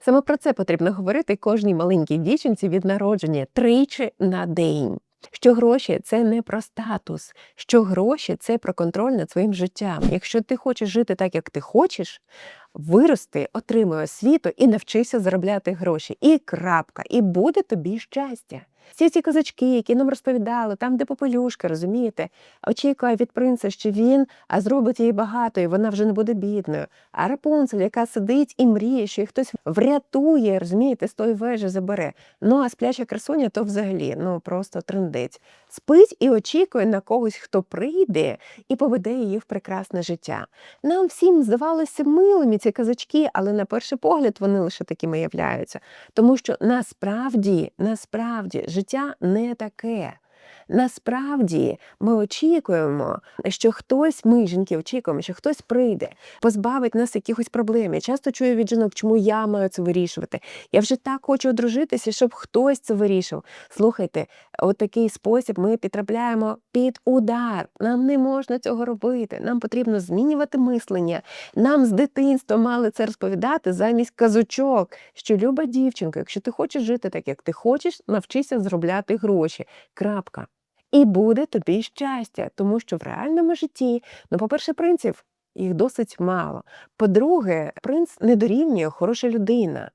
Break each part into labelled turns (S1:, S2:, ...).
S1: Саме про це потрібно говорити кожній маленькій дівчинці від народження тричі на день. Що гроші це не про статус, що гроші це про контроль над своїм життям. Якщо ти хочеш жити так, як ти хочеш, вирости, отримуй освіту і навчися заробляти гроші. І крапка, і буде тобі щастя. Всі ці козачки, які нам розповідали, там, де попелюшка, розумієте, очікує від принца, що він а зробить її багато, і вона вже не буде бідною. А Рапунцель, яка сидить і мріє, що її хтось врятує, розумієте, з тої вежі забере. Ну а спляча красуня то взагалі ну просто трендець. Спить і очікує на когось, хто прийде і поведе її в прекрасне життя. Нам всім здавалося милими ці казачки, але на перший погляд вони лише такими являються. Тому що насправді, насправді життя не таке. Насправді ми очікуємо, що хтось, ми жінки, очікуємо, що хтось прийде, позбавить нас якихось проблем. Я часто чую від жінок, чому я маю це вирішувати. Я вже так хочу одружитися, щоб хтось це вирішив. Слухайте, от такий спосіб ми потрапляємо під удар. Нам не можна цього робити. Нам потрібно змінювати мислення. Нам з дитинства мали це розповідати замість казочок, що люба дівчинка, якщо ти хочеш жити так, як ти хочеш, навчися заробляти гроші. Крапка. І буде тобі щастя, тому що в реальному житті, ну, по-перше, принців їх досить мало. По-друге, принц не дорівнює хороша людина.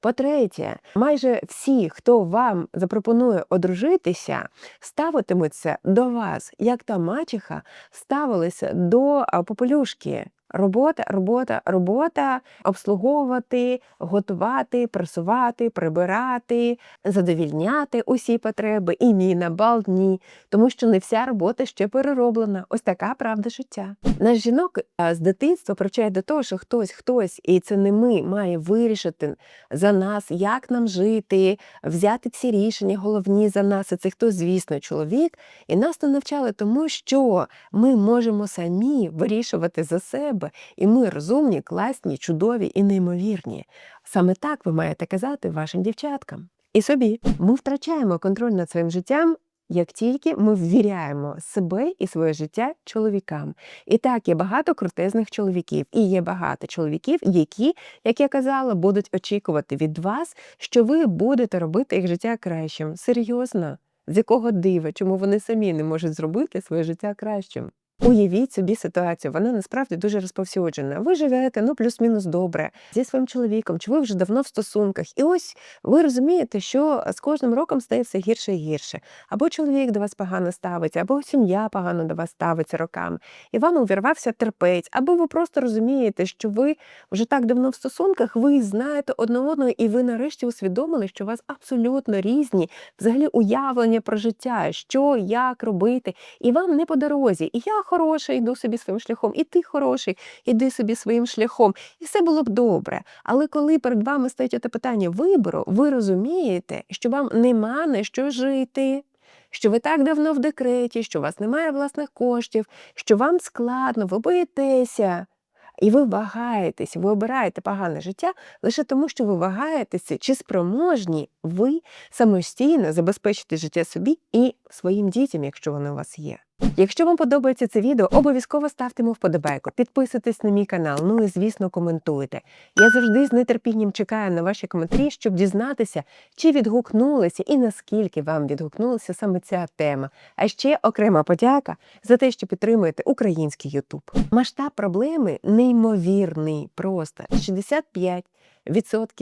S1: По-третє, майже всі, хто вам запропонує одружитися, ставитимуться до вас, як та мачеха ставилися до попелюшки. Робота, робота, робота, обслуговувати, готувати, прасувати, прибирати, задовільняти усі потреби і ні на бал ні, тому що не вся робота ще перероблена. Ось така правда життя. Наш жінок з дитинства привчає до того, що хтось, хтось, і це не ми, має вирішити за нас, як нам жити, взяти всі рішення, головні за нас. І це хто, звісно, чоловік. І нас не навчали тому, що ми можемо самі вирішувати за себе, і ми розумні, класні, чудові і неймовірні. Саме так ви маєте казати вашим дівчаткам. І собі ми втрачаємо контроль над своїм життям. Як тільки ми ввіряємо себе і своє життя чоловікам. І так, є багато крутезних чоловіків, і є багато чоловіків, які, як я казала, будуть очікувати від вас, що ви будете робити їх життя кращим. Серйозно, з якого дива, чому вони самі не можуть зробити своє життя кращим? Уявіть собі ситуацію, вона насправді дуже розповсюджена. Ви живете ну плюс-мінус добре зі своїм чоловіком, чи ви вже давно в стосунках, і ось ви розумієте, що з кожним роком стає все гірше і гірше. Або чоловік до вас погано ставиться, або сім'я погано до вас ставиться роками, і вам увірвався терпець, або ви просто розумієте, що ви вже так давно в стосунках, ви знаєте одне одного, і ви нарешті усвідомили, що у вас абсолютно різні взагалі уявлення про життя, що як робити, і вам не по дорозі. І я хороший, йду собі своїм шляхом, і ти хороший, іди собі своїм шляхом. І все було б добре. Але коли перед вами стоїть те питання вибору, ви розумієте, що вам нема на що жити. Що ви так давно в декреті, що у вас немає власних коштів, що вам складно, ви боїтеся, і ви вагаєтесь, ви обираєте погане життя лише тому, що ви вагаєтеся, чи спроможні ви самостійно забезпечити життя собі і своїм дітям, якщо вони у вас є. Якщо вам подобається це відео, обов'язково ставте йому вподобайку, підписуйтесь на мій канал, ну і звісно, коментуйте. Я завжди з нетерпінням чекаю на ваші коментарі, щоб дізнатися, чи відгукнулися і наскільки вам відгукнулася саме ця тема. А ще окрема подяка за те, що підтримуєте український Ютуб. Масштаб проблеми неймовірний. Просто 65%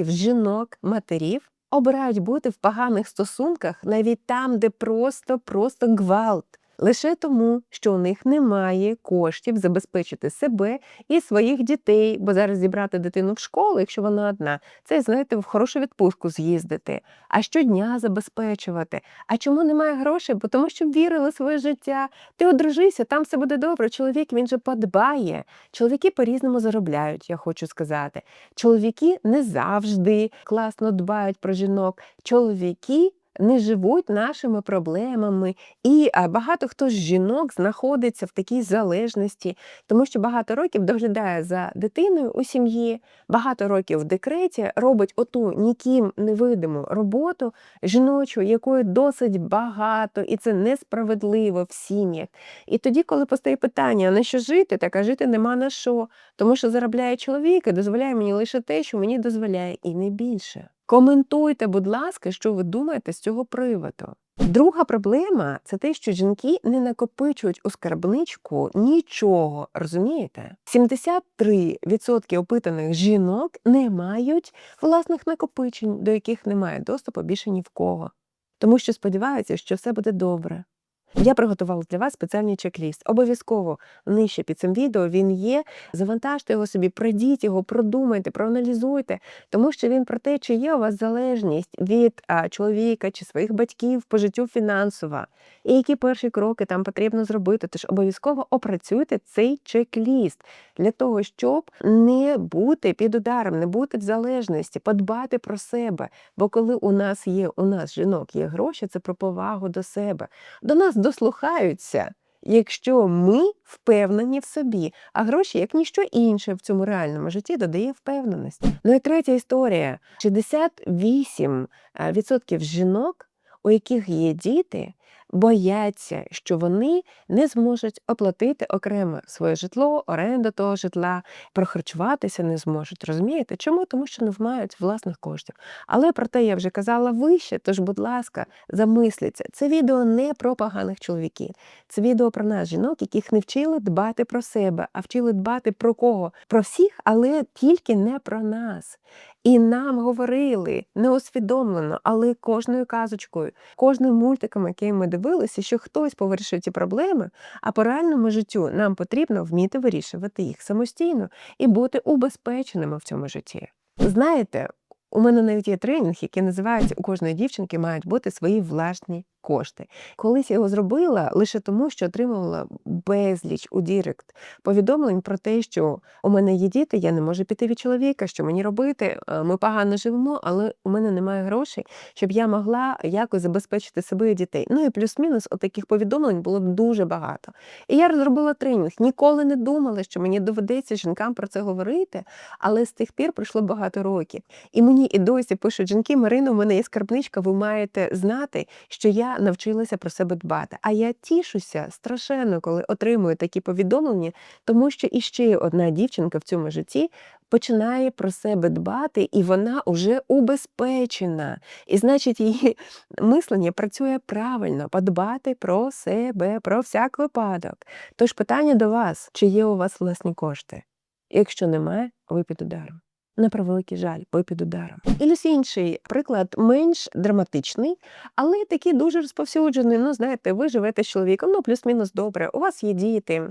S1: жінок, матерів обирають бути в поганих стосунках навіть там, де просто просто гвалт. Лише тому, що у них немає коштів забезпечити себе і своїх дітей, бо зараз зібрати дитину в школу, якщо вона одна, це знаєте, в хорошу відпустку з'їздити, а щодня забезпечувати. А чому немає грошей? Бо тому, що вірили в своє життя. Ти одружися, там все буде добре. Чоловік він же подбає. Чоловіки по-різному заробляють, я хочу сказати. Чоловіки не завжди класно дбають про жінок. Чоловіки не живуть нашими проблемами. І багато хто з жінок знаходиться в такій залежності, тому що багато років доглядає за дитиною у сім'ї, багато років в декреті робить оту ніким невидиму роботу жіночу, якої досить багато, і це несправедливо в сім'ях. І тоді, коли постає питання, на що жити, так а жити нема на що, тому що заробляє чоловік і дозволяє мені лише те, що мені дозволяє, і не більше. Коментуйте, будь ласка, що ви думаєте з цього приводу. Друга проблема це те, що жінки не накопичують у скарбничку нічого, розумієте? 73% опитаних жінок не мають власних накопичень, до яких немає доступу більше ні в кого. Тому що сподіваються, що все буде добре. Я приготувала для вас спеціальний чек-ліст. Обов'язково нижче під цим відео він є. Завантажте його собі, пройдіть його, продумайте, проаналізуйте, тому що він про те, чи є у вас залежність від а, чоловіка чи своїх батьків по життю фінансова, і які перші кроки там потрібно зробити. Тож обов'язково опрацюйте цей чек-ліст для того, щоб не бути під ударом, не бути в залежності, подбати про себе. Бо коли у нас є, у нас жінок є гроші, це про повагу до себе. До нас дослухаються, якщо ми впевнені в собі, а гроші, як ніщо інше в цьому реальному житті, додає впевненість. Ну і третя історія: 68% жінок, у яких є діти, бояться, що вони не зможуть оплатити окремо своє житло, оренду того житла, прохарчуватися не зможуть. Розумієте? Чому? Тому що не мають власних коштів. Але про те я вже казала вище, тож, будь ласка, замисліться. Це відео не про поганих чоловіків. Це відео про нас, жінок, яких не вчили дбати про себе, а вчили дбати про кого? Про всіх, але тільки не про нас. І нам говорили неосвідомлено, але кожною казочкою, кожним мультиком, який ми дивилися, що хтось повирішує ці проблеми, а по реальному життю нам потрібно вміти вирішувати їх самостійно і бути убезпеченими в цьому житті. Знаєте, у мене навіть є тренінг, який називається У кожної дівчинки мають бути свої власні кошти. Колись я його зробила лише тому, що отримувала безліч у Дірект повідомлень про те, що у мене є діти, я не можу піти від чоловіка, що мені робити. е, Ми погано живемо, але у мене немає грошей, щоб я могла якось забезпечити себе і дітей. Ну і плюс-мінус отаких повідомлень було дуже багато. І я розробила тренінг. Ніколи не думала, що мені доведеться жінкам про це говорити, але з тих пір пройшло багато років. І мені і досі пишуть жінки, Марина, у мене є скарбничка, ви маєте знати, що я навчилася про себе дбати. А я тішуся страшенно, коли отримую такі повідомлення, тому що іще одна дівчинка в цьому житті починає про себе дбати, і вона уже убезпечена. І значить, її мислення працює правильно, подбати про себе, про всяк випадок. Тож питання до вас: чи є у вас власні кошти? Якщо немає, ви під ударом. На превеликий жаль, ви під ударом. І ось інший приклад менш драматичний, але такий дуже розповсюджений. Ну, знаєте, ви живете з чоловіком, ну плюс-мінус добре, у вас є діти.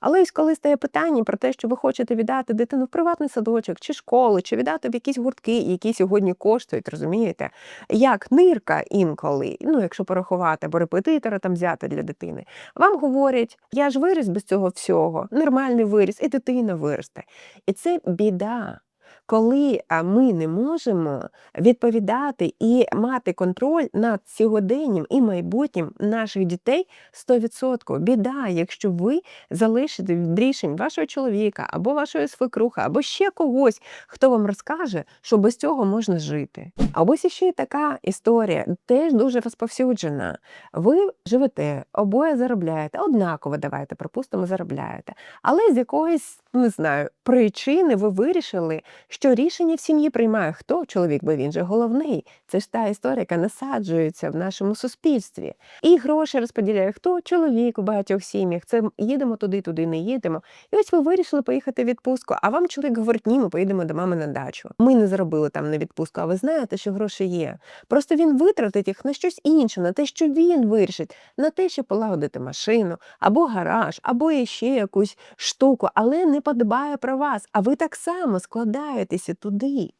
S1: Але ось коли стає питання про те, що ви хочете віддати дитину в приватний садочок чи школу, чи віддати в якісь гуртки, які сьогодні коштують, розумієте? Як нирка інколи, ну якщо порахувати, або репетитора там взяти для дитини, вам говорять, я ж виріс без цього всього, нормальний виріс, і дитина виросте. І це біда. Коли ми не можемо відповідати і мати контроль над сьогоденням і майбутнім наших дітей 100%. Біда, якщо ви залишите від рішень вашого чоловіка або вашої свекруха, або ще когось, хто вам розкаже, що без цього можна жити. А ось ще така історія, теж дуже розповсюджена. Ви живете, обоє заробляєте, однаково давайте, припустимо, заробляєте. Але з якоїсь, не знаю, причини ви вирішили, що рішення в сім'ї приймає хто? Чоловік, бо він же головний. Це ж та історія, яка насаджується в нашому суспільстві. І гроші розподіляє хто? Чоловік у багатьох сім'ях. Це їдемо туди, туди не їдемо. І ось ви вирішили поїхати в відпустку, а вам чоловік говорить, ні, ми поїдемо до мами на дачу. Ми не заробили там на відпустку, а ви знаєте, що гроші є. Просто він витратить їх на щось інше, на те, що він вирішить, на те, щоб полагодити машину, або гараж, або ще якусь штуку, але не подбає про вас. А ви так само складаєтеся туди.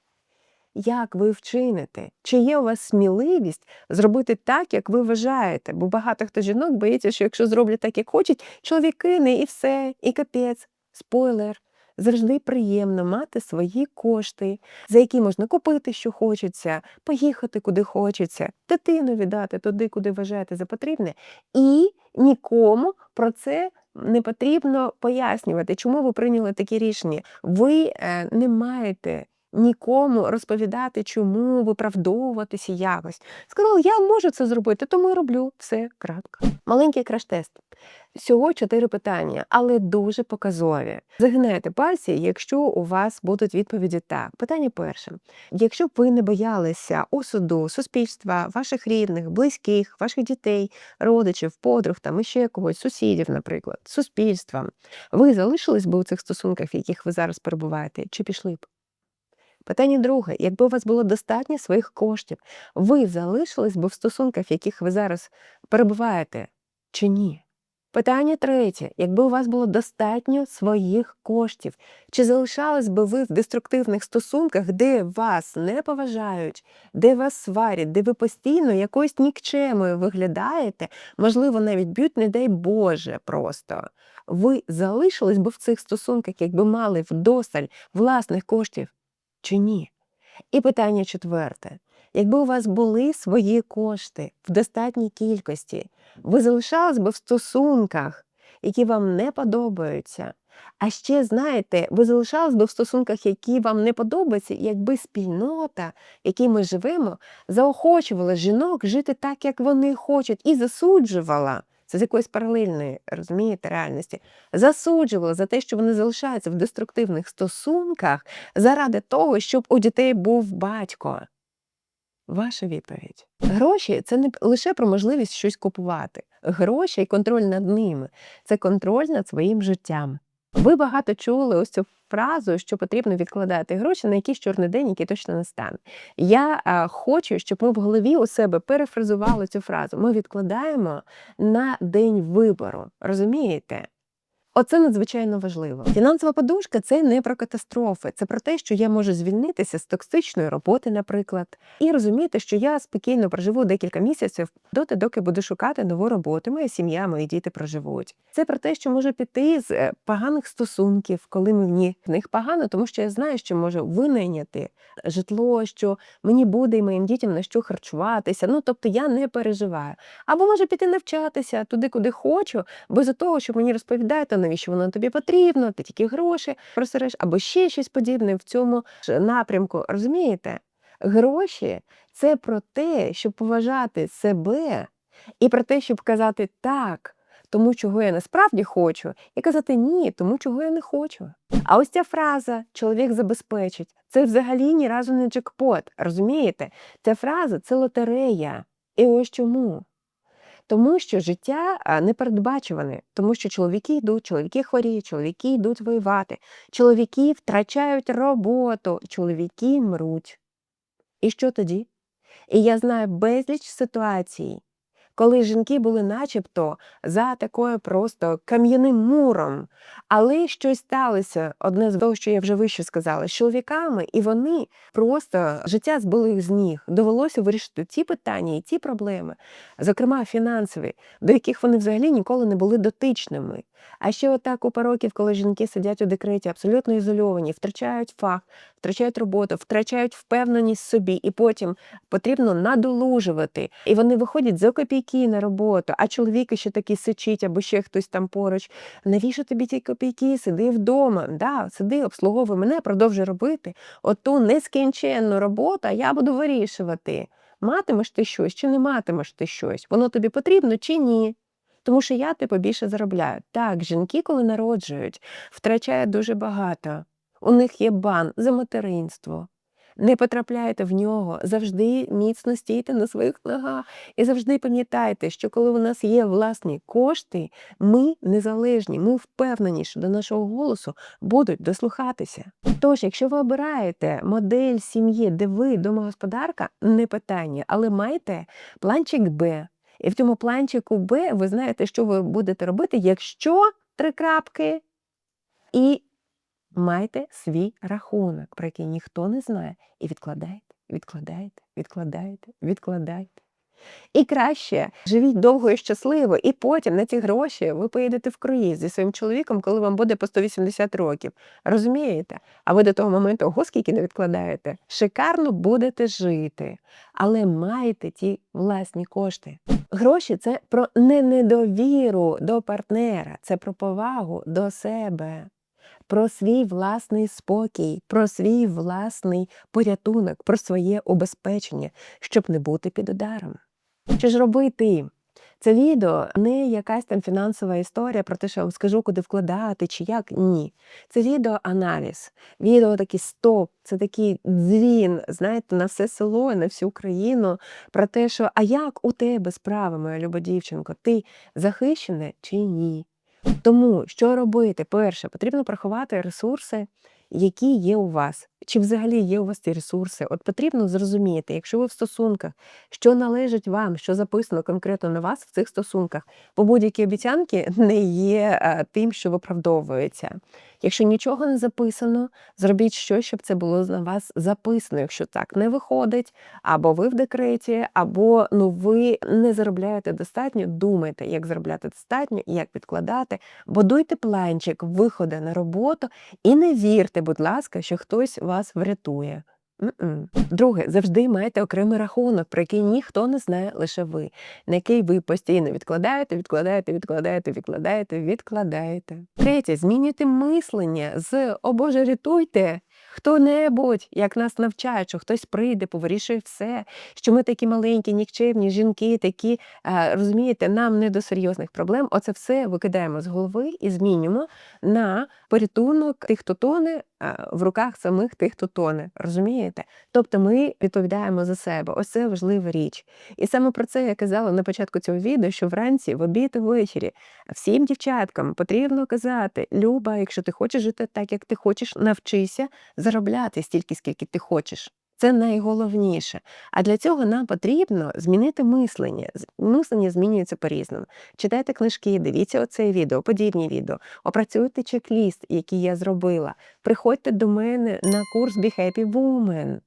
S1: Як ви вчините? Чи є у вас сміливість зробити так, як ви вважаєте? Бо багато хто жінок боїться, що якщо зроблять так, як хочуть, чоловік кине і все, і капець. Спойлер. Завжди приємно мати свої кошти, за які можна купити, що хочеться, поїхати куди хочеться, дитину віддати туди, куди вважаєте за потрібне, і нікому про це не потрібно пояснювати, чому ви прийняли такі рішення. Ви е, не маєте нікому розповідати, чому виправдовуватися якось. Сказали, я можу це зробити, тому і роблю. Все кратко. Маленький краш-тест. Всього чотири питання, але дуже показові. Загинайте пальці, якщо у вас будуть відповіді так. Питання перше: якщо б ви не боялися осуду, суспільства, ваших рідних, близьких, ваших дітей, родичів, подруг там і ще когось, сусідів, наприклад, суспільства, ви залишились би у цих стосунках, в яких ви зараз перебуваєте, чи пішли б? Питання друге: якби у вас було достатньо своїх коштів, ви залишились би в стосунках, в яких ви зараз перебуваєте, чи ні? Питання третє: якби у вас було достатньо своїх коштів, чи залишались би ви в деструктивних стосунках, де вас не поважають, де вас сварять, де ви постійно якоюсь нікчемою виглядаєте, можливо, навіть б'ють, не дай Боже, просто? Ви залишились би в цих стосунках, якби мали вдосталь власних коштів, чи ні? І питання четверте: якби у вас були свої кошти в достатній кількості, ви залишались би в стосунках, які вам не подобаються. А ще, знаєте, ви залишались би в стосунках, які вам не подобаються, якби спільнота, в якій ми живемо, заохочувала жінок жити так, як вони хочуть, і засуджувала. З якоїсь паралельної, розумієте, реальності, засуджувала за те, що вони залишаються в деструктивних стосунках заради того, щоб у дітей був батько. Ваша відповідь. Гроші це не лише про можливість щось купувати. Гроші і контроль над ними це контроль над своїм життям. Ви багато чули ось цю фразу, що потрібно відкладати гроші на якийсь чорний день, який точно не стане. Я е, хочу, щоб ми в голові у себе перефразували цю фразу. Ми відкладаємо на день вибору. Розумієте? Оце надзвичайно важливо. Фінансова подушка це не про катастрофи, це про те, що я можу звільнитися з токсичної роботи, наприклад, і розуміти, що я спокійно проживу декілька місяців доти, доки буду шукати нову роботу. Моя сім'я, мої діти проживуть. Це про те, що можу піти з е, поганих стосунків, коли мені в них погано, тому що я знаю, що можу винайняти житло, що мені буде і моїм дітям на що харчуватися. Ну тобто я не переживаю. Або можу піти навчатися туди, куди хочу, без того, що мені розповідають навіщо воно тобі потрібно, ти тільки гроші просереш, або ще щось подібне в цьому ж напрямку. Розумієте? Гроші це про те, щоб поважати себе, і про те, щоб казати так, тому чого я насправді хочу, і казати ні, тому чого я не хочу. А ось ця фраза чоловік забезпечить це взагалі ні разу не джекпот. Розумієте? Ця фраза це лотерея. І ось чому. Тому що життя непередбачуване, тому що чоловіки йдуть, чоловіки хворіють, чоловіки йдуть воювати, чоловіки втрачають роботу, чоловіки мруть. І що тоді? І я знаю безліч ситуацій, коли жінки були начебто за такою просто кам'яним муром. Але щось сталося, одне з того, що я вже вище сказала, з чоловіками, і вони просто життя збили їх з ніг. Довелося вирішити ті питання і ті проблеми, зокрема фінансові, до яких вони взагалі ніколи не були дотичними. А ще отак купа років, коли жінки сидять у декреті, абсолютно ізольовані, втрачають фах, втрачають роботу, втрачають впевненість собі, і потім потрібно надолужувати. І вони виходять за копійки на роботу, а чоловік ще такий сичить, або ще хтось там поруч. Навіщо тобі ті копійки? Сиди вдома, да, сиди, обслуговуй мене, продовжуй робити. Оту нескінченну роботу я буду вирішувати. Матимеш ти щось чи не матимеш ти щось? Воно тобі потрібно чи ні? Тому що я типу більше заробляю. Так, жінки, коли народжують, втрачають дуже багато. У них є бан за материнство. Не потрапляйте в нього, завжди міцно стійте на своїх ногах. І завжди пам'ятайте, що коли у нас є власні кошти, ми незалежні, ми впевнені, що до нашого голосу будуть дослухатися. Тож, якщо ви обираєте модель сім'ї, де ви домогосподарка, не питання, але майте планчик Б. І в цьому планчику Б ви знаєте, що ви будете робити, якщо три крапки, і майте свій рахунок, про який ніхто не знає. І відкладайте, відкладайте, відкладайте, відкладайте. І краще живіть довго і щасливо, і потім на ці гроші ви поїдете в круїз зі своїм чоловіком, коли вам буде по 180 років. Розумієте? А ви до того моменту, ого, скільки не відкладаєте, шикарно будете жити, але маєте ті власні кошти. Гроші це про не недовіру до партнера, це про повагу до себе. Про свій власний спокій, про свій власний порятунок, про своє убезпечення, щоб не бути під ударом. Що ж робити? Це відео не якась там фінансова історія про те, що я вам скажу, куди вкладати чи як. Ні. Це відеоаналіз. Відео такий стоп, це такий дзвін, знаєте, на все село на всю Україну про те, що а як у тебе справи, моя люба дівчинко, ти захищена чи ні? Тому що робити? Перше, потрібно приховати ресурси, які є у вас. Чи взагалі є у вас ці ресурси? От потрібно зрозуміти, якщо ви в стосунках, що належить вам, що записано конкретно на вас в цих стосунках, бо будь-які обіцянки не є тим, що виправдовується. Якщо нічого не записано, зробіть щось, щоб це було на вас записано. Якщо так не виходить, або ви в декреті, або ну ви не заробляєте достатньо, думайте, як заробляти достатньо, як підкладати, будуйте планчик виходу на роботу і не вірте, будь ласка, що хтось вас врятує. Друге, завжди майте окремий рахунок, про який ніхто не знає, лише ви, на який ви постійно відкладаєте, відкладаєте, відкладаєте, відкладаєте, відкладаєте. Третє, змінюйте мислення з «О Боже, рятуйте! Хто-небудь, як нас навчають, що хтось прийде, повирішує все, що ми такі маленькі, нікчемні жінки, такі, розумієте, нам не до серйозних проблем. Оце все викидаємо з голови і змінюємо на порятунок тих, хто тоне в руках самих тих, хто тоне. Розумієте? Тобто ми відповідаємо за себе. Ось це важлива річ. І саме про це я казала на початку цього відео, що вранці, в обід і ввечері всім дівчаткам потрібно казати: Люба, якщо ти хочеш жити так, як ти хочеш, навчися заробляти стільки, скільки ти хочеш. Це найголовніше. А для цього нам потрібно змінити мислення. Мислення змінюється по-різному. Читайте книжки, дивіться оце відео, подібні відео, опрацюйте чек-ліст, який я зробила. Приходьте до мене на курс Be Happy Woman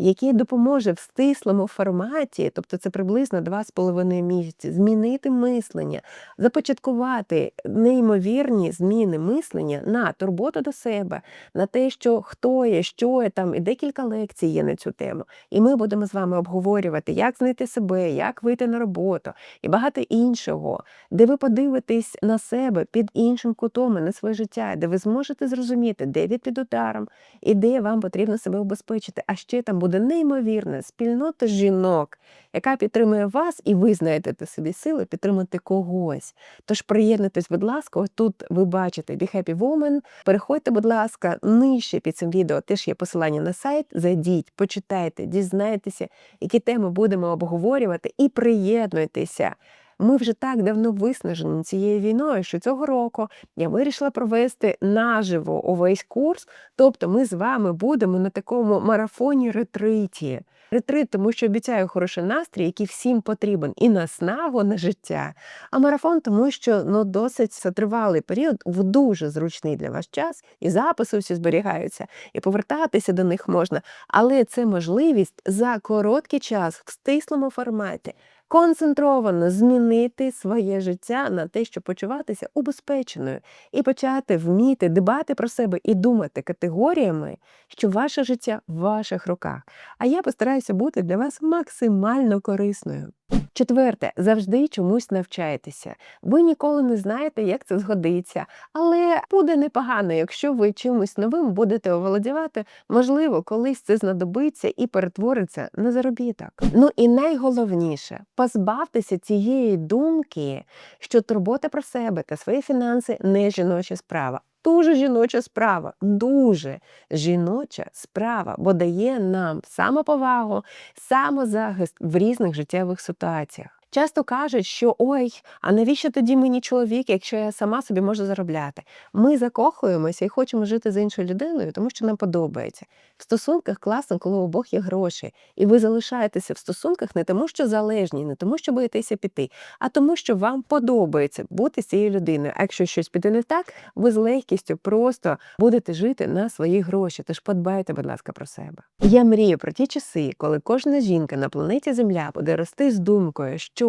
S1: який допоможе в стислому форматі, тобто це приблизно 2,5 місяці, змінити мислення, започаткувати неймовірні зміни мислення на турботу до себе, на те, що хто є, що є там, і декілька лекцій є на цю тему. І ми будемо з вами обговорювати, як знайти себе, як вийти на роботу і багато іншого, де ви подивитесь на себе під іншим кутом і на своє життя, де ви зможете зрозуміти, де ви під ударом і де вам потрібно себе убезпечити. А ще там буде неймовірна спільнота жінок, яка підтримує вас, і ви знайдете собі сили підтримати когось. Тож приєднуйтесь, будь ласка, тут ви бачите The Happy Woman. Переходьте, будь ласка, нижче під цим відео теж є посилання на сайт. Зайдіть, почитайте, дізнайтеся, які теми будемо обговорювати, і приєднуйтеся. Ми вже так давно виснажені цією війною, що цього року я вирішила провести наживо увесь курс. Тобто ми з вами будемо на такому марафоні ретриті. Ретрит, тому що обіцяю хороший настрій, який всім потрібен і на снагу на життя. А марафон, тому що ну досить тривалий період, в дуже зручний для вас час, і записи всі зберігаються, і повертатися до них можна. Але це можливість за короткий час в стислому форматі концентровано змінити своє життя на те, щоб почуватися убезпеченою, і почати вміти дбати про себе і думати категоріями, що ваше життя в ваших руках. А я постараюся бути для вас максимально корисною. Четверте, завжди чомусь навчаєтеся. Ви ніколи не знаєте, як це згодиться, але буде непогано, якщо ви чимось новим будете оволодівати, можливо, колись це знадобиться і перетвориться на заробіток. Ну і найголовніше позбавтеся цієї думки, що турбота про себе та свої фінанси не жіноча справа. Дуже жіноча справа, дуже жіноча справа, бо дає нам самоповагу, самозахист в різних життєвих ситуаціях. Часто кажуть, що ой, а навіщо тоді мені чоловік, якщо я сама собі можу заробляти? Ми закохуємося і хочемо жити з іншою людиною, тому що нам подобається. В стосунках класно, коли у обох є гроші, і ви залишаєтеся в стосунках не тому, що залежні, не тому, що боїтеся піти, а тому, що вам подобається бути з цією людиною. А якщо щось піде не так, ви з легкістю просто будете жити на свої гроші. Тож подбайте, будь ласка, про себе. Я мрію про ті часи, коли кожна жінка на планеті Земля буде рости з думкою, що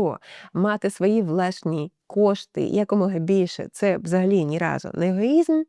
S1: мати свої власні кошти якомога більше це взагалі ні разу не егоїзм,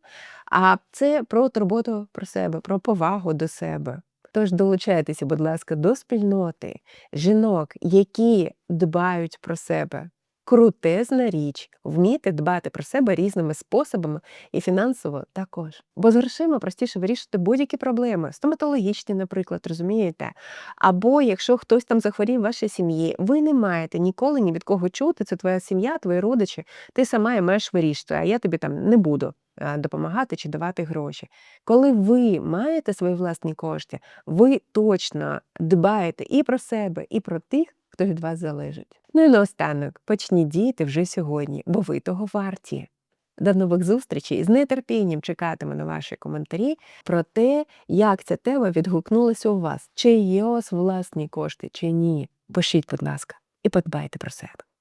S1: а це про турботу про себе, про повагу до себе. Тож долучайтеся, будь ласка, до спільноти жінок, які дбають про себе. Крутезна річ вміти дбати про себе різними способами і фінансово також. Бо з грошима простіше вирішити будь-які проблеми, стоматологічні, наприклад, розумієте? Або якщо хтось там захворів в вашій сім'ї, ви не маєте ніколи ні від кого чути, це твоя сім'я, твої родичі, ти сама і маєш вирішити, а я тобі там не буду допомагати чи давати гроші. Коли ви маєте свої власні кошти, ви точно дбаєте і про себе, і про тих, хто від вас залежить. Ну і наостанок, почніть діяти вже сьогодні, бо ви того варті. До нових зустрічей з нетерпінням чекатиму на ваші коментарі про те, як ця тема відгукнулася у вас, чи є у вас власні кошти, чи ні. Пишіть, будь ласка, і подбайте про себе.